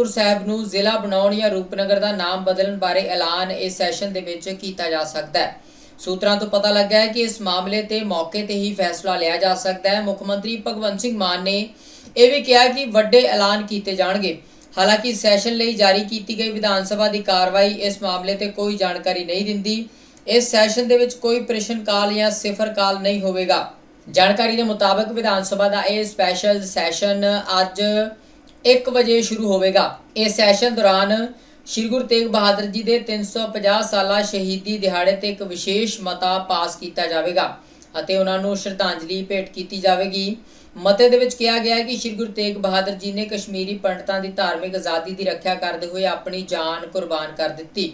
ਅਨੰਦਪੁਰ ਸਾਹਿਬ ਨੂੰ ਜ਼ਿਲ੍ਹਾ ਬਣਾਉਣ ਜਾਂ ਰੂਪਨਗਰ ਦਾ ਨਾਮ ਬਦਲਣ ਬਾਰੇ ਐਲਾਨ ਇਸ ਸੈਸ਼ਨ ਦੇ ਵਿੱਚ ਕੀਤਾ ਜਾ ਸਕਦਾ ਹੈ। ਸੂਤਰਾਂ ਤੋਂ ਪਤਾ ਲੱਗਾ ਹੈ ਕਿ ਇਸ ਮਾਮਲੇ ਤੇ ਮੌਕੇ ਤੇ ਹੀ ਫੈਸਲਾ ਲਿਆ ਜਾ ਸਕਦਾ ਹੈ। ਮੁੱਖ ਮੰਤਰੀ ਭਗਵੰਤ ਸਿੰਘ ਮਾਨ ਨੇ ਇਹ ਵੀ ਕਿਹਾ ਕਿ ਵੱਡੇ ਐਲਾਨ ਕੀਤੇ ਜਾਣਗੇ। ਹਾਲਾਂਕਿ ਸੈਸ਼ਨ ਲਈ ਜਾਰੀ ਕੀਤੀ ਗਈ ਵਿਧਾਨ ਸਭਾ ਦੀ ਕਾਰਵਾਈ ਇਸ ਮਾਮਲੇ ਤੇ ਕੋਈ ਜਾਣਕਾਰੀ ਨਹੀਂ ਦਿੰਦੀ। ਇਸ ਸੈਸ਼ਨ ਦੇ ਵਿੱਚ ਕੋਈ ਪ੍ਰਸ਼ਨ ਕਾਲ ਜਾਂ ਸਿਫਰ ਕਾਲ ਨਹੀਂ ਹੋਵੇਗਾ। ਜਾਣਕਾਰੀ ਦੇ ਮੁਤਾਬਕ ਵਿਧਾਨ ਸਭਾ ਦਾ ਇਹ ਸਪੈਸ਼ਲ ਸੈਸ਼ਨ ਅੱਜ 1 ਵਜੇ ਸ਼ੁਰੂ ਹੋਵੇਗਾ। ਇਹ ਸੈਸ਼ਨ ਦੌਰਾਨ ਸ਼੍ਰੀ ਗੁਰੂ ਤੇਗ ਬਹਾਦਰ ਜੀ ਦੇ 350 ਸਾਲਾ ਸ਼ਹੀਦੀ ਦਿਹਾੜੇ ਤੇ ਇੱਕ ਵਿਸ਼ੇਸ਼ ਮਤਾ ਪਾਸ ਕੀਤਾ ਜਾਵੇਗਾ ਅਤੇ ਉਹਨਾਂ ਨੂੰ ਸ਼ਰਧਾਂਜਲੀ ਭੇਟ ਕੀਤੀ ਜਾਵੇਗੀ। ਮਤੇ ਦੇ ਵਿੱਚ ਕਿਹਾ ਗਿਆ ਹੈ ਕਿ ਸ਼੍ਰੀ ਗੁਰੂ ਤੇਗ ਬਹਾਦਰ ਜੀ ਨੇ ਕਸ਼ਮੀਰੀ ਪੰਡਤਾਂ ਦੀ ਧਾਰਮਿਕ ਆਜ਼ਾਦੀ ਦੀ ਰੱਖਿਆ ਕਰਦੇ ਹੋਏ ਆਪਣੀ ਜਾਨ ਕੁਰਬਾਨ ਕਰ ਦਿੱਤੀ।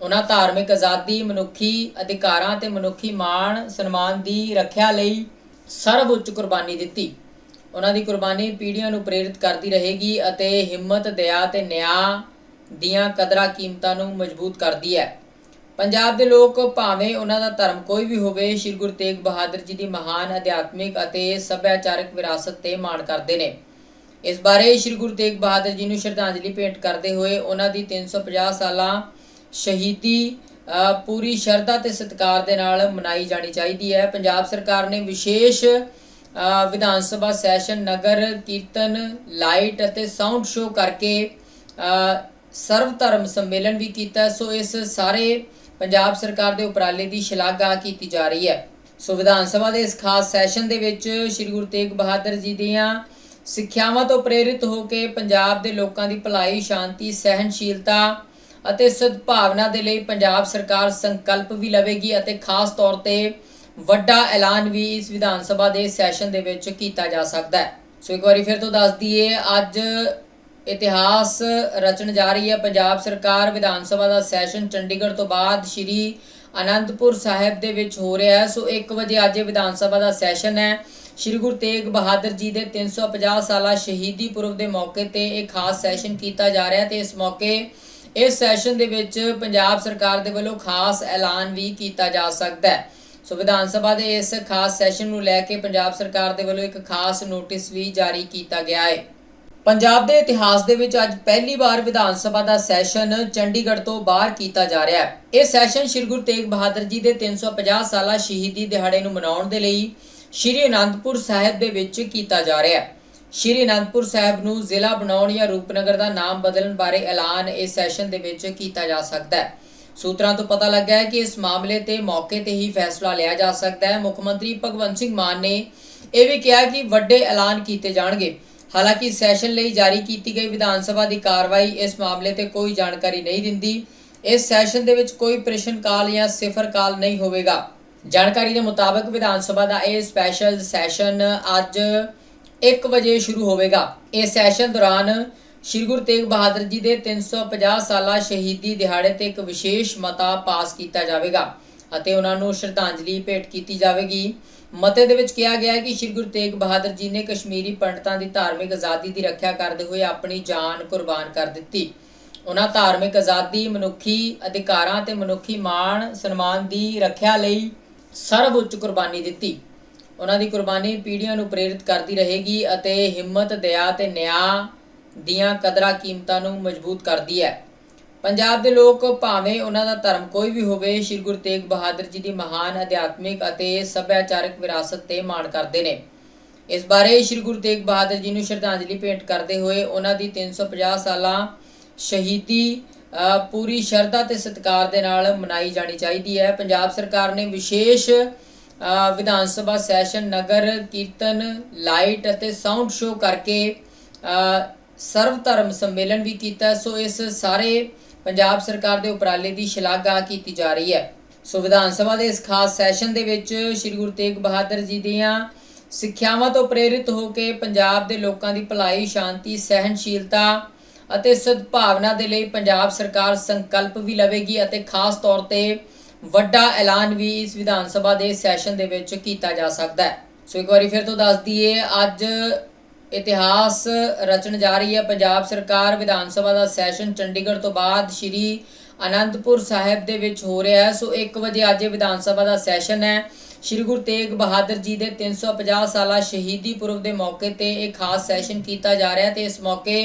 ਉਹਨਾਂ ਧਾਰਮਿਕ ਆਜ਼ਾਦੀ, ਮਨੁੱਖੀ ਅਧਿਕਾਰਾਂ ਤੇ ਮਨੁੱਖੀ ਮਾਣ, ਸਨਮਾਨ ਦੀ ਰੱਖਿਆ ਲਈ ਸਰਵਉੱਚ ਕੁਰਬਾਨੀ ਦਿੱਤੀ। ਉਹਨਾਂ ਦੀ ਕੁਰਬਾਨੀ ਪੀੜ੍ਹੀਆਂ ਨੂੰ ਪ੍ਰੇਰਿਤ ਕਰਦੀ ਰਹੇਗੀ ਅਤੇ ਹਿੰਮਤ, ਦਇਆ ਤੇ ਨਿਆਂ ਦੀਆਂ ਕਦਰਾਂ ਕੀਮਤਾਂ ਨੂੰ ਮਜ਼ਬੂਤ ਕਰਦੀ ਹੈ। ਪੰਜਾਬ ਦੇ ਲੋਕ ਭਾਵੇਂ ਉਹਨਾਂ ਦਾ ਧਰਮ ਕੋਈ ਵੀ ਹੋਵੇ, ਸ਼੍ਰੀ ਗੁਰੂ ਤੇਗ ਬਹਾਦਰ ਜੀ ਦੀ ਮਹਾਨ ਅਧਿਆਤਮਿਕ ਅਤੇ ਸੱਭਿਆਚਾਰਕ ਵਿਰਾਸਤ ਤੇ ਮਾਣ ਕਰਦੇ ਨੇ। ਇਸ ਬਾਰੇ ਸ਼੍ਰੀ ਗੁਰੂ ਤੇਗ ਬਹਾਦਰ ਜੀ ਨੂੰ ਸ਼ਰਧਾਂਜਲੀ ਭੇਂਟ ਕਰਦੇ ਹੋਏ ਉਹਨਾਂ ਦੀ 350 ਸਾਲਾਂ ਸ਼ਹੀਦੀ ਪੂਰੀ ਸ਼ਰਧਾ ਤੇ ਸਤਿਕਾਰ ਦੇ ਨਾਲ ਮਨਾਈ ਜਾਣੀ ਚਾਹੀਦੀ ਹੈ। ਪੰਜਾਬ ਸਰਕਾਰ ਨੇ ਵਿਸ਼ੇਸ਼ ਵਿਧਾਨ ਸਭਾ ਸੈਸ਼ਨ, ਨਗਰ, ਕੀਰਤਨ, ਲਾਈਟ ਅਤੇ ਸਾਊਂਡ ਸ਼ੋਅ ਕਰਕੇ ਸਰਵ ਧਰਮ ਸੰਮੇਲਨ ਵੀ ਕੀਤਾ। ਸੋ ਇਸ ਸਾਰੇ ਪੰਜਾਬ ਸਰਕਾਰ ਦੇ ਉਪਰਾਲੇ ਦੀ ਸ਼ਲਾਘਾ ਕੀਤੀ ਜਾ ਰਹੀ ਹੈ। ਸੋ ਵਿਧਾਨ ਸਭਾ ਦੇ ਇਸ ਖਾਸ ਸੈਸ਼ਨ ਦੇ ਵਿੱਚ ਸ੍ਰੀ ਗੁਰੂ ਤੇਗ ਬਹਾਦਰ ਜੀ ਦੀਆਂ ਸਿੱਖਿਆਵਾਂ ਤੋਂ ਪ੍ਰੇਰਿਤ ਹੋ ਕੇ ਪੰਜਾਬ ਦੇ ਲੋਕਾਂ ਦੀ ਭਲਾਈ, ਸ਼ਾਂਤੀ ਸਹਿਨਸ਼ੀਲਤਾ ਅਤੇ ਸਦਭਾਵਨਾ ਦੇ ਲਈ ਪੰਜਾਬ ਸਰਕਾਰ ਸੰਕਲਪ ਵੀ ਲਵੇਗੀ ਅਤੇ ਖਾਸ ਤੌਰ ਤੇ ਵੱਡਾ ਐਲਾਨ ਵੀ ਇਸ ਵਿਧਾਨ ਸਭਾ ਦੇ ਸੈਸ਼ਨ ਦੇ ਵਿੱਚ ਕੀਤਾ ਜਾ ਸਕਦਾ ਹੈ। ਸੋ ਇੱਕ ਵਾਰੀ ਫਿਰ ਤੋਂ ਦੱਸ ਦਈਏ, ਅੱਜ ਇਤਿਹਾਸ ਰਚਣ ਜਾ ਰਹੀ ਹੈ। ਪੰਜਾਬ ਸਰਕਾਰ ਵਿਧਾਨ ਸਭਾ ਦਾ ਸੈਸ਼ਨ ਚੰਡੀਗੜ੍ਹ ਤੋਂ ਬਾਅਦ ਸ਼੍ਰੀ ਅਨੰਦਪੁਰ ਸਾਹਿਬ ਦੇ ਵਿੱਚ ਹੋ ਰਿਹਾ ਹੈ। ਸੋ 1 ਵਜੇ ਅੱਜ ਵਿਧਾਨ ਸਭਾ ਦਾ ਸੈਸ਼ਨ ਹੈ। ਸ਼੍ਰੀ ਗੁਰੂ ਤੇਗ ਬਹਾਦਰ ਜੀ ਦੇ 350 ਸਾਲਾ ਸ਼ਹੀਦੀ ਪੁਰਬ ਦੇ ਮੌਕੇ ਤੇ ਇਹ ਖਾਸ ਸੈਸ਼ਨ ਕੀਤਾ ਜਾ ਰਿਹਾ ਹੈ ਤੇ ਇਸ ਮੌਕੇ ਇਸ ਸੈਸ਼ਨ ਦੇ ਵਿੱਚ ਪੰਜਾਬ ਸਰਕਾਰ ਦੇ ਵੱਲੋਂ ਖਾਸ ਐਲਾਨ ਵੀ ਕੀਤਾ ਜਾ ਸਕਦਾ ਹੈ। ਸੋ ਵਿਧਾਨ ਸਭਾ ਦੇ ਇਸ ਖਾਸ ਸੈਸ਼ਨ ਨੂੰ ਲੈ ਕੇ ਪੰਜਾਬ ਸਰਕਾਰ ਦੇ ਵੱਲੋਂ ਇੱਕ ਖਾਸ ਨੋਟਿਸ ਵੀ ਜਾਰੀ ਕੀਤਾ ਗਿਆ ਹੈ। ਪੰਜਾਬ ਦੇ ਇਤਿਹਾਸ ਦੇ ਵਿੱਚ ਅੱਜ ਪਹਿਲੀ ਵਾਰ ਵਿਧਾਨ ਸਭਾ ਦਾ ਸੈਸ਼ਨ ਚੰਡੀਗੜ੍ਹ ਤੋਂ ਬਾਹਰ ਕੀਤਾ ਜਾ ਰਿਹਾ ਹੈ। ਇਹ ਸੈਸ਼ਨ ਸ਼੍ਰੀ ਗੁਰੂ ਤੇਗ ਬਹਾਦਰ ਜੀ ਦੇ 350 ਸਾਲਾ ਸ਼ਹੀਦੀ ਦਿਹਾੜੇ ਨੂੰ ਮਨਾਉਣ ਦੇ ਲਈ ਸ਼੍ਰੀ ਅਨੰਦਪੁਰ ਸਾਹਿਬ ਦੇ ਵਿੱਚ ਕੀਤਾ ਜਾ ਰਿਹਾ ਹੈ। ਸ਼੍ਰੀ ਅਨੰਦਪੁਰ ਸਾਹਿਬ ਨੂੰ ਜ਼ਿਲ੍ਹਾ ਬਣਾਉਣ ਜਾਂ ਰੂਪਨਗਰ ਦਾ ਨਾਮ ਬਦਲਣ ਬਾਰੇ ਐਲਾਨ ਇਸ ਸੈਸ਼ਨ ਦੇ ਵਿੱਚ ਕੀਤਾ ਜਾ ਸਕਦਾ ਹੈ। ਸੂਤਰਾਂ ਤੋਂ ਪਤਾ ਲੱਗਾ ਹੈ ਕਿ ਇਸ ਮਾਮਲੇ ਤੇ ਮੌਕੇ ਤੇ ਹੀ ਫੈਸਲਾ ਲਿਆ ਜਾ ਸਕਦਾ ਹੈ। ਮੁੱਖ ਮੰਤਰੀ ਭਗਵੰਤ ਸਿੰਘ ਮਾਨ ਨੇ ਇਹ ਵੀ ਕਿਹਾ ਕਿ ਵੱਡੇ ਐਲਾਨ ਕੀਤੇ ਜਾਣਗੇ। ਹਾਲਾਂਕਿ ਸੈਸ਼ਨ ਲਈ ਜਾਰੀ ਕੀਤੀ ਗਈ ਵਿਧਾਨ ਸਭਾ ਦੀ ਕਾਰਵਾਈ ਇਸ ਮਾਮਲੇ ਤੇ ਕੋਈ ਜਾਣਕਾਰੀ ਨਹੀਂ ਦਿੰਦੀ। ਇਸ ਸੈਸ਼ਨ ਦੇ ਵਿੱਚ ਕੋਈ ਪ੍ਰਸ਼ਨ ਕਾਲ ਜਾਂ ਸਿਫਰ ਕਾਲ ਨਹੀਂ ਹੋਵੇਗਾ। ਜਾਣਕਾਰੀ ਦੇ ਮੁਤਾਬਕ ਵਿਧਾਨ ਸਭਾ ਦਾ ਇਹ ਸਪੈਸ਼ਲ ਸੈਸ਼ਨ ਅੱਜ 1 ਵਜੇ ਸ਼ੁਰੂ ਹੋਵੇਗਾ। ਇਸ ਸੈਸ਼ਨ ਦੌਰਾਨ ਸ਼੍ਰੀ ਗੁਰੂ ਤੇਗ ਬਹਾਦਰ ਜੀ ਦੇ 350 ਸਾਲਾ ਸ਼ਹੀਦੀ ਦਿਹਾੜੇ ਤੇ ਇੱਕ ਵਿਸ਼ੇਸ਼ ਮਤਾ ਪਾਸ ਕੀਤਾ ਜਾਵੇਗਾ ਅਤੇ ਉਹਨਾਂ ਨੂੰ ਸ਼ਰਧਾਂਜਲੀ ਭੇਟ ਕੀਤੀ ਜਾਵੇਗੀ। ਮਤੇ ਦੇ ਵਿੱਚ ਕਿਹਾ ਗਿਆ ਹੈ ਕਿ ਸ਼੍ਰੀ ਗੁਰੂ ਤੇਗ ਬਹਾਦਰ ਜੀ ਨੇ ਕਸ਼ਮੀਰੀ ਪੰਡਤਾਂ ਦੀ ਧਾਰਮਿਕ ਆਜ਼ਾਦੀ ਦੀ ਰੱਖਿਆ ਕਰਦੇ ਹੋਏ ਆਪਣੀ ਜਾਨ ਕੁਰਬਾਨ ਕਰ ਦਿੱਤੀ। ਉਹਨਾਂ ਧਾਰਮਿਕ ਆਜ਼ਾਦੀ, ਮਨੁੱਖੀ ਅਧਿਕਾਰਾਂ ਤੇ ਮਨੁੱਖੀ ਮਾਣ, ਸਨਮਾਨ ਦੀ ਰੱਖਿਆ ਲਈ ਸਰਵਉੱਚ ਕੁਰਬਾਨੀ ਦਿੱਤੀ। ਉਹਨਾਂ ਦੀ ਕੁਰਬਾਨੀ ਪੀੜ੍ਹੀਆਂ ਨੂੰ ਪ੍ਰੇਰਿਤ ਕਰਦੀ ਰਹੇਗੀ ਅਤੇ ਹਿੰਮਤ, ਦਇਆ ਤੇ ਨਿਆਂ ਦੀਆਂ ਕਦਰਾਂ ਕੀਮਤਾਂ ਨੂੰ ਮਜ਼ਬੂਤ ਕਰਦੀ ਹੈ। ਪੰਜਾਬ ਦੇ ਲੋਕ ਭਾਵੇਂ ਉਹਨਾਂ ਦਾ ਧਰਮ ਕੋਈ ਵੀ ਹੋਵੇ ਸ਼੍ਰੀ ਗੁਰੂ ਤੇਗ ਬਹਾਦਰ ਜੀ ਦੀ ਮਹਾਨ ਅਧਿਆਤਮਿਕ ਅਤੇ ਸੱਭਿਆਚਾਰਕ ਵਿਰਾਸਤ ਤੇ ਮਾਣ ਕਰਦੇ ਨੇ। ਇਸ ਬਾਰੇ ਸ਼੍ਰੀ ਗੁਰੂ ਤੇਗ ਬਹਾਦਰ ਜੀ ਨੂੰ ਸ਼ਰਧਾਂਜਲੀ ਭੇਂਟ ਕਰਦੇ ਹੋਏ ਉਹਨਾਂ ਦੀ 350 ਸਾਲਾਂ ਸ਼ਹੀਦੀ ਅ, ਪੂਰੀ ਸ਼ਰਧਾ ਤੇ ਸਤਿਕਾਰ ਦੇ ਨਾਲ ਮਨਾਈ ਜਾਣੀ ਚਾਹੀਦੀ ਹੈ। ਪੰਜਾਬ ਸਰਕਾਰ ਨੇ ਵਿਸ਼ੇਸ਼ ਅ, ਵਿਧਾਨ ਸਭਾ ਸੈਸ਼ਨ ਨਗਰ ਕੀਰਤਨ ਲਾਈਟ ਅਤੇ ਸਾਊਂਡ ਸ਼ੋਅ ਕਰਕੇ ਅ, ਸਰਵ ਧਰਮ ਸੰਮੇਲਨ ਵੀ ਕੀਤਾ ਸੋ ਇਸ ਸਾਰੇ ਪੰਜਾਬ ਸਰਕਾਰ ਦੇ ਉਪਰਾਲੇ ਦੀ ਸ਼ਲਾਘਾ ਕੀਤੀ ਜਾ ਰਹੀ ਹੈ। ਸੋ ਵਿਧਾਨ ਸਭਾ ਦੇ ਇਸ ਖਾਸ ਸੈਸ਼ਨ ਦੇ ਵਿੱਚ ਸ੍ਰੀ ਗੁਰੂ ਤੇਗ ਬਹਾਦਰ ਜੀ ਦੀਆਂ ਸਿੱਖਿਆਵਾਂ ਤੋਂ ਪ੍ਰੇਰਿਤ ਹੋ ਕੇ ਪੰਜਾਬ ਦੇ ਲੋਕਾਂ ਦੀ ਭਲਾਈ, ਸ਼ਾਂਤੀ, ਸਹਿਣਸ਼ੀਲਤਾ ਅਤੇ ਸਦਭਾਵਨਾ ਦੇ ਲਈ ਪੰਜਾਬ ਸਰਕਾਰ ਸੰਕਲਪ ਵੀ ਲਵੇਗੀ ਅਤੇ ਖਾਸ ਤੌਰ ਤੇ ਵੱਡਾ ਐਲਾਨ ਵੀ ਇਸ ਵਿਧਾਨ ਸਭਾ ਦੇ ਸੈਸ਼ਨ ਦੇ ਵਿੱਚ ਕੀਤਾ ਜਾ ਸਕਦਾ ਹੈ। ਸੋ ਇੱਕ ਵਾਰੀ ਫਿਰ ਤੋਂ ਦੱਸ ਦਈਏ, ਅੱਜ ਇਤਿਹਾਸ ਰਚਣ ਜਾ ਰਹੀ ਹੈ। ਪੰਜਾਬ ਸਰਕਾਰ ਵਿਧਾਨ ਸਭਾ ਦਾ ਸੈਸ਼ਨ ਚੰਡੀਗੜ੍ਹ ਤੋਂ ਬਾਅਦ ਸ਼੍ਰੀ ਅਨੰਦਪੁਰ ਸਾਹਿਬ ਦੇ ਵਿੱਚ ਹੋ ਰਿਹਾ ਹੈ। ਸੋ 1 ਵਜੇ ਅੱਜ ਵਿਧਾਨ ਸਭਾ ਦਾ ਸੈਸ਼ਨ ਹੈ। ਸ਼੍ਰੀ ਗੁਰੂ ਤੇਗ ਬਹਾਦਰ ਜੀ ਦੇ 350 ਸਾਲਾ ਸ਼ਹੀਦੀ ਪੁਰਬ ਦੇ ਮੌਕੇ ਤੇ ਇਹ ਖਾਸ ਸੈਸ਼ਨ ਕੀਤਾ ਜਾ ਰਿਹਾ ਹੈ ਤੇ ਇਸ ਮੌਕੇ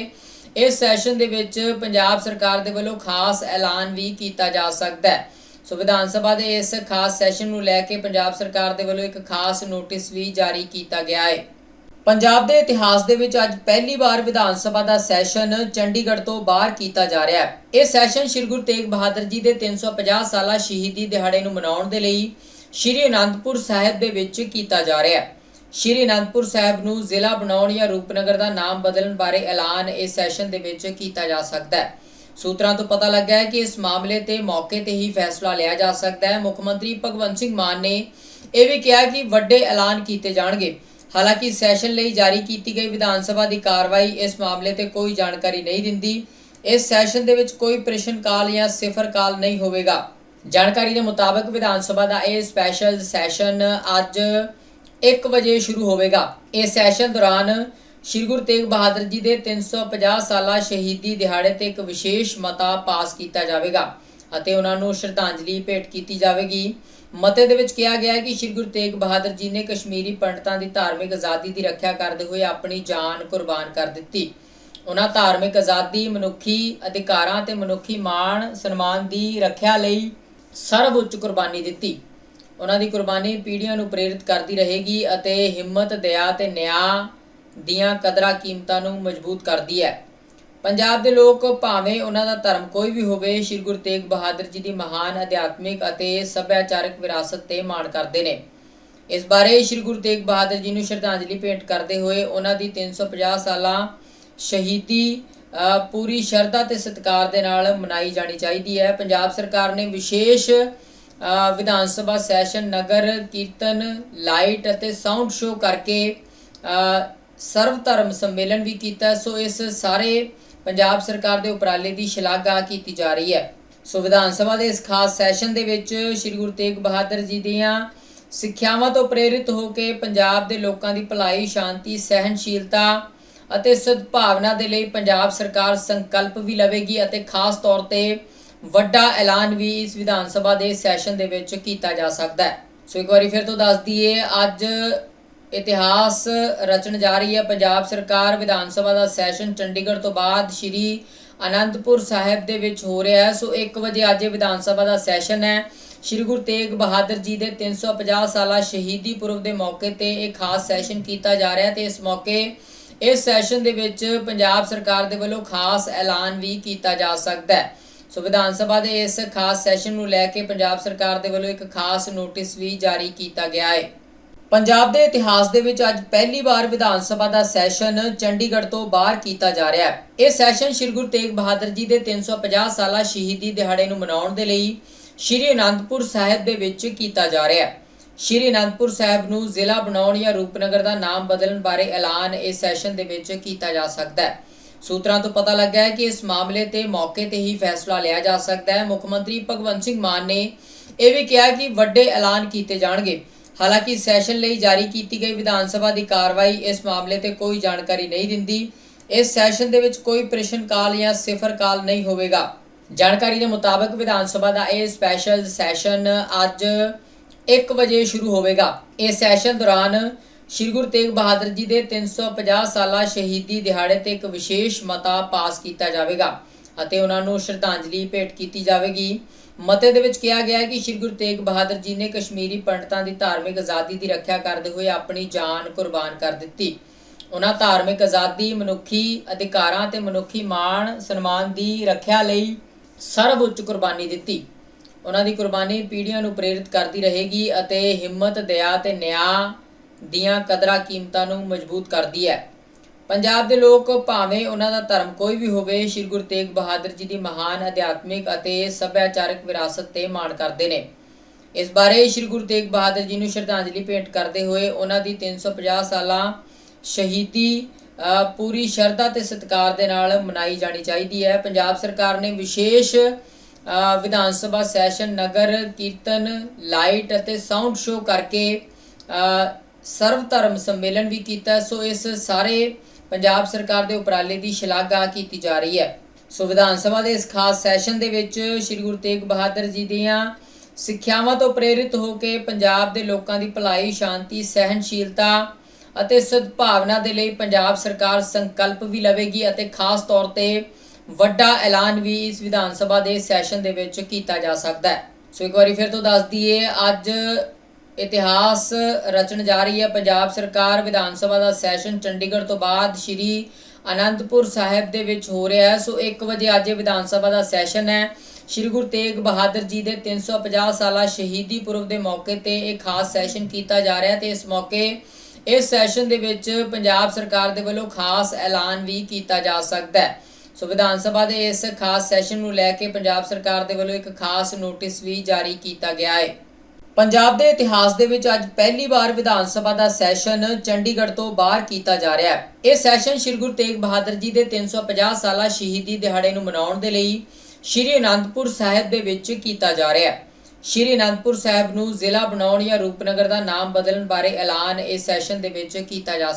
ਇਸ ਸੈਸ਼ਨ ਦੇ ਵਿੱਚ ਪੰਜਾਬ ਸਰਕਾਰ ਦੇ ਵੱਲੋਂ ਖਾਸ ਐਲਾਨ ਵੀ ਕੀਤਾ ਜਾ ਸਕਦਾ ਹੈ। ਸੋ ਵਿਧਾਨ ਸਭਾ ਦੇ ਇਸ ਖਾਸ ਸੈਸ਼ਨ ਨੂੰ ਲੈ ਕੇ ਪੰਜਾਬ ਸਰਕਾਰ ਦੇ ਵੱਲੋਂ ਇੱਕ ਖਾਸ ਨੋਟਿਸ ਵੀ ਜਾਰੀ ਕੀਤਾ ਗਿਆ ਹੈ। ਪੰਜਾਬ ਦੇ ਇਤਿਹਾਸ ਦੇ ਵਿੱਚ ਅੱਜ ਪਹਿਲੀ ਵਾਰ ਵਿਧਾਨ ਸਭਾ ਦਾ ਸੈਸ਼ਨ ਚੰਡੀਗੜ੍ਹ ਤੋਂ ਬਾਹਰ ਕੀਤਾ ਜਾ ਰਿਹਾ ਹੈ। ਇਹ ਸੈਸ਼ਨ ਸ੍ਰੀ ਗੁਰੂ ਤੇਗ ਬਹਾਦਰ ਜੀ ਦੇ 350 ਸਾਲਾ ਸ਼ਹੀਦੀ ਦਿਹਾੜੇ ਨੂੰ ਮਨਾਉਣ ਦੇ ਲਈ ਸ੍ਰੀ ਅਨੰਦਪੁਰ ਸਾਹਿਬ ਦੇ ਵਿੱਚ ਕੀਤਾ ਜਾ ਰਿਹਾ ਹੈ। ਸ਼੍ਰੀ ਅਨੰਦਪੁਰ ਸਾਹਿਬ ਨੂੰ ਜ਼ਿਲ੍ਹਾ ਬਣਾਉਣ ਜਾਂ ਰੂਪਨਗਰ ਦਾ ਨਾਮ ਬਦਲਣ ਬਾਰੇ ਐਲਾਨ ਇਸ ਸੈਸ਼ਨ ਦੇ ਵਿੱਚ ਕੀਤਾ ਜਾ ਸਕਦਾ ਹੈ। ਸੂਤਰਾਂ ਤੋਂ ਪਤਾ ਲੱਗਾ ਹੈ ਕਿ ਇਸ ਮਾਮਲੇ ਤੇ ਮੌਕੇ ਤੇ ਹੀ ਫੈਸਲਾ ਲਿਆ ਜਾ ਸਕਦਾ ਹੈ। ਮੁੱਖ ਮੰਤਰੀ ਭਗਵੰਤ ਸਿੰਘ ਮਾਨ ਨੇ ਇਹ ਵੀ ਕਿਹਾ ਕਿ ਵੱਡੇ ਐਲਾਨ ਕੀਤੇ ਜਾਣਗੇ। ਹਾਲਾਂਕਿ ਸੈਸ਼ਨ ਲਈ ਜਾਰੀ ਕੀਤੀ ਗਈ ਵਿਧਾਨ ਸਭਾ ਦੀ ਕਾਰਵਾਈ ਇਸ ਮਾਮਲੇ ਤੇ ਕੋਈ ਜਾਣਕਾਰੀ ਨਹੀਂ ਦਿੰਦੀ। ਇਸ ਸੈਸ਼ਨ ਦੇ ਵਿੱਚ ਕੋਈ ਪ੍ਰਸ਼ਨ ਕਾਲ ਜਾਂ ਸਿਫਰ ਕਾਲ ਨਹੀਂ ਹੋਵੇਗਾ। ਜਾਣਕਾਰੀ ਦੇ ਮੁਤਾਬਕ ਵਿਧਾਨ ਸਭਾ ਦਾ ਇਹ ਸਪੈਸ਼ਲ ਸੈਸ਼ਨ ਅੱਜ 1 ਵਜੇ ਸ਼ੁਰੂ ਹੋਵੇਗਾ। ਇਸ ਸੈਸ਼ਨ ਦੌਰਾਨ ਸ਼੍ਰੀ ਗੁਰੂ ਤੇਗ ਬਹਾਦਰ ਜੀ ਦੇ 350 ਸਾਲਾ ਸ਼ਹੀਦੀ ਦਿਹਾੜੇ ਤੇ ਇੱਕ ਵਿਸ਼ੇਸ਼ ਮਤਾ ਪਾਸ ਕੀਤਾ ਜਾਵੇਗਾ ਅਤੇ ਉਹਨਾਂ ਨੂੰ ਸ਼ਰਧਾਂਜਲੀ ਭੇਟ ਕੀਤੀ ਜਾਵੇਗੀ। ਮਤੇ ਦੇ ਵਿੱਚ ਕਿਹਾ ਗਿਆ ਹੈ ਕਿ ਸ਼੍ਰੀ ਗੁਰੂ ਤੇਗ ਬਹਾਦਰ ਜੀ ਨੇ ਕਸ਼ਮੀਰੀ ਪੰਡਤਾਂ ਦੀ ਧਾਰਮਿਕ ਆਜ਼ਾਦੀ ਦੀ ਰੱਖਿਆ ਕਰਦੇ ਹੋਏ ਆਪਣੀ ਜਾਨ ਕੁਰਬਾਨ ਕਰ ਦਿੱਤੀ। ਉਹਨਾਂ ਧਾਰਮਿਕ ਆਜ਼ਾਦੀ, ਮਨੁੱਖੀ ਅਧਿਕਾਰਾਂ ਤੇ ਮਨੁੱਖੀ ਮਾਣ, ਸਨਮਾਨ ਦੀ ਰੱਖਿਆ ਲਈ ਸਰਵਉੱਚ ਕੁਰਬਾਨੀ ਦਿੱਤੀ। ਉਹਨਾਂ ਦੀ ਕੁਰਬਾਨੀ ਪੀੜ੍ਹੀਆਂ ਨੂੰ ਪ੍ਰੇਰਿਤ ਕਰਦੀ ਰਹੇਗੀ ਅਤੇ ਹਿੰਮਤ, ਦਇਆ ਤੇ ਨਿਆਂ ਦੀਆਂ ਕਦਰਾਂ ਕੀਮਤਾਂ ਨੂੰ ਮਜ਼ਬੂਤ ਕਰਦੀ ਹੈ। ਪੰਜਾਬ ਦੇ ਲੋਕ ਭਾਵੇਂ ਉਹਨਾਂ ਦਾ ਧਰਮ ਕੋਈ ਵੀ ਹੋਵੇ, ਸ੍ਰੀ ਗੁਰੂ ਤੇਗ ਬਹਾਦਰ ਜੀ ਦੀ ਮਹਾਨ ਅਧਿਆਤਮਿਕ ਅਤੇ ਸੱਭਿਆਚਾਰਕ ਵਿਰਾਸਤ ਤੇ ਮਾਣ ਕਰਦੇ ਨੇ। ਇਸ ਬਾਰੇ ਸ੍ਰੀ ਗੁਰੂ ਤੇਗ ਬਹਾਦਰ ਜੀ ਨੂੰ ਸ਼ਰਧਾਂਜਲੀ ਭੇਂਟ ਕਰਦੇ ਹੋਏ ਉਹਨਾਂ ਦੀ 350 ਸਾਲਾਂ ਸ਼ਹੀਦੀ ਪੂਰੀ ਸ਼ਰਧਾ ਤੇ ਸਤਿਕਾਰ ਦੇ ਨਾਲ ਮਨਾਈ ਜਾਣੀ ਚਾਹੀਦੀ ਹੈ। ਪੰਜਾਬ ਸਰਕਾਰ ਨੇ ਵਿਸ਼ੇਸ਼ ਵਿਧਾਨ ਸਭਾ ਸੈਸ਼ਨ, ਨਗਰ ਕੀਰਤਨ, ਲਾਈਟ ਅਤੇ ਸਾਊਂਡ ਸ਼ੋਅ ਕਰਕੇ ਸਰਵ ਧਰਮ ਸੰਮੇਲਨ ਵੀ ਕੀਤਾ। ਸੋ ਇਸ ਸਾਰੇ ਪੰਜਾਬ ਸਰਕਾਰ ਦੇ ਉਪਰਾਲੇ ਦੀ ਸ਼ਲਾਘਾ ਕੀਤੀ ਜਾ ਰਹੀ ਹੈ। ਸੋ ਵਿਧਾਨ ਸਭਾ ਦੇ ਇਸ ਖਾਸ ਸੈਸ਼ਨ ਦੇ ਵਿੱਚ ਸ੍ਰੀ ਗੁਰੂ ਤੇਗ ਬਹਾਦਰ ਜੀ ਦੀਆਂ ਸਿੱਖਿਆਵਾਂ ਤੋਂ ਪ੍ਰੇਰਿਤ ਹੋ ਕੇ ਪੰਜਾਬ ਦੇ ਲੋਕਾਂ ਦੀ ਭਲਾਈ, ਸ਼ਾਂਤੀ, ਸਹਿਣਸ਼ੀਲਤਾ ਅਤੇ ਸਦਭਾਵਨਾ ਦੇ ਲਈ ਪੰਜਾਬ ਸਰਕਾਰ ਸੰਕਲਪ ਵੀ ਲਵੇਗੀ ਅਤੇ ਖਾਸ ਤੌਰ ਤੇ ਵੱਡਾ ਐਲਾਨ ਵੀ ਇਸ ਵਿਧਾਨ ਸਭਾ ਦੇ ਸੈਸ਼ਨ ਦੇ ਵਿੱਚ ਕੀਤਾ ਜਾ ਸਕਦਾ ਹੈ। ਸੋ ਇੱਕ ਵਾਰੀ ਫਿਰ ਤੋਂ ਦੱਸ ਦਈਏ, ਅੱਜ ਇਤਿਹਾਸ ਰਚਣ ਜਾ ਰਹੀ ਹੈ। ਪੰਜਾਬ ਸਰਕਾਰ ਵਿਧਾਨ ਸਭਾ ਦਾ ਸੈਸ਼ਨ ਚੰਡੀਗੜ੍ਹ ਤੋਂ ਬਾਅਦ ਸ਼੍ਰੀ ਅਨੰਦਪੁਰ ਸਾਹਿਬ ਦੇ ਵਿੱਚ ਹੋ ਰਿਹਾ ਹੈ। ਸੋ 1 ਵਜੇ ਅੱਜ ਵਿਧਾਨ ਸਭਾ ਦਾ ਸੈਸ਼ਨ ਹੈ। ਸ਼੍ਰੀ ਗੁਰੂ ਤੇਗ ਬਹਾਦਰ ਜੀ ਦੇ 350 ਸਾਲਾ ਸ਼ਹੀਦੀ ਪੁਰਬ ਦੇ ਮੌਕੇ ਤੇ ਇਹ ਖਾਸ ਸੈਸ਼ਨ ਕੀਤਾ ਜਾ ਰਿਹਾ ਹੈ ਤੇ ਇਸ ਮੌਕੇ ਇਸ ਸੈਸ਼ਨ ਦੇ ਵਿੱਚ ਪੰਜਾਬ ਸਰਕਾਰ ਦੇ ਵੱਲੋਂ ਖਾਸ ਐਲਾਨ ਵੀ ਕੀਤਾ ਜਾ ਸਕਦਾ ਹੈ। ਸੋ ਵਿਧਾਨ ਸਭਾ ਦੇ ਇਸ ਖਾਸ ਸੈਸ਼ਨ ਨੂੰ ਲੈ ਕੇ ਪੰਜਾਬ ਸਰਕਾਰ ਦੇ ਵੱਲੋਂ ਇੱਕ ਖਾਸ ਨੋਟਿਸ ਵੀ ਜਾਰੀ ਕੀਤਾ ਗਿਆ ਹੈ। ਪੰਜਾਬ ਦੇ ਇਤਿਹਾਸ ਦੇ ਵਿੱਚ ਅੱਜ ਪਹਿਲੀ ਵਾਰ ਵਿਧਾਨ ਸਭਾ ਦਾ ਸੈਸ਼ਨ ਚੰਡੀਗੜ੍ਹ ਤੋਂ ਬਾਹਰ ਕੀਤਾ ਜਾ ਰਿਹਾ ਹੈ। ਇਹ ਸੈਸ਼ਨ ਸ੍ਰੀ ਗੁਰੂ ਤੇਗ ਬਹਾਦਰ ਜੀ ਦੇ 350 ਸਾਲਾ ਸ਼ਹੀਦੀ ਦਿਹਾੜੇ ਨੂੰ ਮਨਾਉਣ ਦੇ ਲਈ ਸ੍ਰੀ ਅਨੰਦਪੁਰ ਸਾਹਿਬ ਦੇ ਵਿੱਚ ਕੀਤਾ ਜਾ ਰਿਹਾ ਹੈ। ਸ਼੍ਰੀ ਅਨੰਦਪੁਰ ਸਾਹਿਬ ਨੂੰ ਜ਼ਿਲ੍ਹਾ ਬਣਾਉਣ ਜਾਂ ਰੂਪਨਗਰ ਦਾ ਨਾਮ ਬਦਲਣ ਬਾਰੇ ਐਲਾਨ ਇਸ ਸੈਸ਼ਨ ਦੇ ਵਿੱਚ ਕੀਤਾ ਜਾ ਸਕਦਾ ਹੈ। ਸੂਤਰਾਂ ਤੋਂ ਪਤਾ ਲੱਗਾ ਹੈ ਕਿ ਇਸ ਮਾਮਲੇ ਤੇ ਮੌਕੇ ਤੇ ਹੀ ਫੈਸਲਾ ਲਿਆ ਜਾ ਸਕਦਾ ਹੈ। ਮੁੱਖ ਮੰਤਰੀ ਭਗਵੰਤ ਸਿੰਘ ਮਾਨ ਨੇ ਇਹ ਵੀ ਕਿਹਾ ਕਿ ਵੱਡੇ ਐਲਾਨ ਕੀਤੇ ਜਾਣਗੇ। ਹਾਲਾਂਕਿ ਸੈਸ਼ਨ ਲਈ ਜਾਰੀ ਕੀਤੀ ਗਈ ਵਿਧਾਨ ਸਭਾ ਦੀ ਕਾਰਵਾਈ ਇਸ ਮਾਮਲੇ ਤੇ ਕੋਈ ਜਾਣਕਾਰੀ ਨਹੀਂ ਦਿੰਦੀ। ਇਸ ਸੈਸ਼ਨ ਦੇ ਵਿੱਚ ਕੋਈ ਪ੍ਰਸ਼ਨ ਕਾਲ ਜਾਂ ਸਿਫਰ ਕਾਲ ਨਹੀਂ ਹੋਵੇਗਾ। ਜਾਣਕਾਰੀ ਦੇ ਮੁਤਾਬਕ ਵਿਧਾਨ ਸਭਾ ਦਾ ਇਹ ਸਪੈਸ਼ਲ ਸੈਸ਼ਨ ਅੱਜ 1 ਵਜੇ ਸ਼ੁਰੂ ਹੋਵੇਗਾ। ਇਸ ਸੈਸ਼ਨ ਦੌਰਾਨ ਸ਼੍ਰੀ ਗੁਰੂ ਤੇਗ ਬਹਾਦਰ ਜੀ ਦੇ 350 ਸਾਲਾ ਸ਼ਹੀਦੀ ਦਿਹਾੜੇ ਤੇ ਇੱਕ ਵਿਸ਼ੇਸ਼ ਮਤਾ ਪਾਸ ਕੀਤਾ ਜਾਵੇਗਾ ਅਤੇ ਉਹਨਾਂ ਨੂੰ ਸ਼ਰਧਾਂਜਲੀ ਭੇਟ ਕੀਤੀ ਜਾਵੇਗੀ। ਮਤੇ ਦੇ ਵਿੱਚ ਕਿਹਾ ਗਿਆ ਹੈ ਕਿ ਸ਼੍ਰੀ ਗੁਰੂ ਤੇਗ ਬਹਾਦਰ ਜੀ ਨੇ ਕਸ਼ਮੀਰੀ ਪੰਡਤਾਂ ਦੀ ਧਾਰਮਿਕ ਆਜ਼ਾਦੀ ਦੀ ਰੱਖਿਆ ਕਰਦੇ ਹੋਏ ਆਪਣੀ ਜਾਨ ਕੁਰਬਾਨ ਕਰ ਦਿੱਤੀ। ਉਹਨਾਂ ਧਾਰਮਿਕ ਆਜ਼ਾਦੀ, ਮਨੁੱਖੀ ਅਧਿਕਾਰਾਂ ਤੇ ਮਨੁੱਖੀ ਮਾਣ, ਸਨਮਾਨ ਦੀ ਰੱਖਿਆ ਲਈ ਸਰਵਉੱਚ ਕੁਰਬਾਨੀ ਦਿੱਤੀ। ਉਹਨਾਂ ਦੀ ਕੁਰਬਾਨੀ ਪੀੜ੍ਹੀਆਂ ਨੂੰ ਪ੍ਰੇਰਿਤ ਕਰਦੀ ਰਹੇਗੀ ਅਤੇ ਹਿੰਮਤ, ਦਇਆ ਤੇ ਨਿਆਂ ਦੀਆਂ ਕਦਰਾਂ ਕੀਮਤਾਂ ਨੂੰ ਮਜ਼ਬੂਤ ਕਰਦੀ ਹੈ। ਪੰਜਾਬ ਦੇ ਲੋਕ ਭਾਵੇਂ ਉਹਨਾਂ ਦਾ ਧਰਮ ਕੋਈ ਵੀ ਹੋਵੇ, ਸ੍ਰੀ ਗੁਰੂ ਤੇਗ ਬਹਾਦਰ ਜੀ ਦੀ ਮਹਾਨ ਅਧਿਆਤਮਿਕ ਅਤੇ ਸੱਭਿਆਚਾਰਕ ਵਿਰਾਸਤ ਤੇ ਮਾਣ ਕਰਦੇ ਨੇ। ਇਸ ਬਾਰੇ ਸ੍ਰੀ ਗੁਰੂ ਤੇਗ ਬਹਾਦਰ ਜੀ ਨੂੰ ਸ਼ਰਧਾਂਜਲੀ ਭੇਂਟ ਕਰਦੇ ਹੋਏ ਉਹਨਾਂ ਦੀ 350 ਸਾਲਾਂ ਸ਼ਹੀਦੀ ਪੂਰੀ ਸ਼ਰਧਾ ਤੇ ਸਤਿਕਾਰ ਦੇ ਨਾਲ ਮਨਾਈ ਜਾਣੀ ਚਾਹੀਦੀ ਹੈ। ਪੰਜਾਬ ਸਰਕਾਰ ਨੇ ਵਿਸ਼ੇਸ਼ ਵਿਧਾਨ ਸਭਾ ਸੈਸ਼ਨ, ਨਗਰ ਕੀਰਤਨ, ਲਾਈਟ ਅਤੇ ਸਾਊਂਡ ਸ਼ੋਅ ਕਰਕੇ ਸਰਵ ਧਰਮ ਸੰਮੇਲਨ ਵੀ ਕੀਤਾ। ਸੋ ਇਸ ਸਾਰੇ ਪੰਜਾਬ ਸਰਕਾਰ ਦੇ ਉਪਰਾਲੇ ਦੀ ਸ਼ਲਾਘਾ ਕੀਤੀ ਜਾ ਰਹੀ ਹੈ। ਸੋ ਵਿਧਾਨ ਸਭਾ ਦੇ ਇਸ ਖਾਸ ਸੈਸ਼ਨ ਦੇ ਵਿੱਚ ਸ੍ਰੀ ਗੁਰੂ ਤੇਗ ਬਹਾਦਰ ਜੀ ਦੀਆਂ ਸਿੱਖਿਆਵਾਂ ਤੋਂ ਪ੍ਰੇਰਿਤ ਹੋ ਕੇ ਪੰਜਾਬ ਦੇ ਲੋਕਾਂ ਦੀ ਭਲਾਈ, ਸ਼ਾਂਤੀ, ਸਹਿਣਸ਼ੀਲਤਾ ਅਤੇ ਸਦਭਾਵਨਾ ਦੇ ਲਈ ਪੰਜਾਬ ਸਰਕਾਰ ਸੰਕਲਪ ਵੀ ਲਵੇਗੀ ਅਤੇ ਖਾਸ ਤੌਰ ਤੇ ਵੱਡਾ ਐਲਾਨ ਵੀ ਇਸ ਵਿਧਾਨ ਸਭਾ ਦੇ ਸੈਸ਼ਨ ਦੇ ਵਿੱਚ ਕੀਤਾ ਜਾ ਸਕਦਾ ਹੈ। ਸੋ ਇੱਕ ਵਾਰੀ ਫਿਰ ਤੋਂ ਦੱਸ ਦਈਏ, ਅੱਜ ਇਤਿਹਾਸ ਰਚਣ ਜਾ ਰਹੀ ਹੈ। ਪੰਜਾਬ ਸਰਕਾਰ ਵਿਧਾਨ ਸਭਾ ਦਾ ਸੈਸ਼ਨ ਚੰਡੀਗੜ੍ਹ ਤੋਂ ਬਾਅਦ ਸ਼੍ਰੀ ਅਨੰਦਪੁਰ ਸਾਹਿਬ ਦੇ ਵਿੱਚ ਹੋ ਰਿਹਾ ਹੈ। ਸੋ 1 ਵਜੇ ਅੱਜ ਵਿਧਾਨ ਸਭਾ ਦਾ ਸੈਸ਼ਨ ਹੈ। ਸ਼੍ਰੀ ਗੁਰੂ ਤੇਗ ਬਹਾਦਰ ਜੀ ਦੇ 350 ਸਾਲਾ ਸ਼ਹੀਦੀ ਪੁਰਬ ਦੇ ਮੌਕੇ ਤੇ ਇਹ ਖਾਸ ਸੈਸ਼ਨ ਕੀਤਾ ਜਾ ਰਿਹਾ ਹੈ ਤੇ ਇਸ ਮੌਕੇ ਇਸ ਸੈਸ਼ਨ ਦੇ ਵਿੱਚ ਪੰਜਾਬ ਸਰਕਾਰ ਦੇ ਵੱਲੋਂ ਖਾਸ ਐਲਾਨ ਵੀ ਕੀਤਾ ਜਾ ਸਕਦਾ ਹੈ। ਸੋ ਵਿਧਾਨ ਸਭਾ ਦੇ ਇਸ ਖਾਸ ਸੈਸ਼ਨ ਨੂੰ ਲੈ ਕੇ ਪੰਜਾਬ ਸਰਕਾਰ ਦੇ ਵੱਲੋਂ ਇੱਕ ਖਾਸ ਨੋਟਿਸ ਵੀ ਜਾਰੀ ਕੀਤਾ ਗਿਆ ਹੈ। ਪੰਜਾਬ ਦੇ ਇਤਿਹਾਸ ਦੇ ਵਿੱਚ ਅੱਜ ਪਹਿਲੀ ਵਾਰ ਵਿਧਾਨ ਸਭਾ ਦਾ ਸੈਸ਼ਨ ਚੰਡੀਗੜ੍ਹ ਤੋਂ ਬਾਹਰ ਕੀਤਾ ਜਾ ਰਿਹਾ ਹੈ। ਇਹ ਸੈਸ਼ਨ ਸ੍ਰੀ ਗੁਰੂ ਤੇਗ ਬਹਾਦਰ ਜੀ ਦੇ 350 ਸਾਲਾ ਸ਼ਹੀਦੀ ਦਿਹਾੜੇ ਨੂੰ ਮਨਾਉਣ ਦੇ ਲਈ ਸ੍ਰੀ ਅਨੰਦਪੁਰ ਸਾਹਿਬ ਦੇ ਵਿੱਚ ਕੀਤਾ ਜਾ ਰਿਹਾ ਹੈ। ਸ਼੍ਰੀ ਅਨੰਦਪੁਰ ਸਾਹਿਬ ਨੂੰ ਜ਼ਿਲ੍ਹਾ ਬਣਾਉਣ ਜਾਂ ਰੂਪਨਗਰ ਦਾ ਨਾਮ ਬਦਲਣ ਬਾਰੇ ਐਲਾਨ ਇਸ ਸੈਸ਼ਨ ਦੇ ਵਿੱਚ ਕੀਤਾ ਜਾ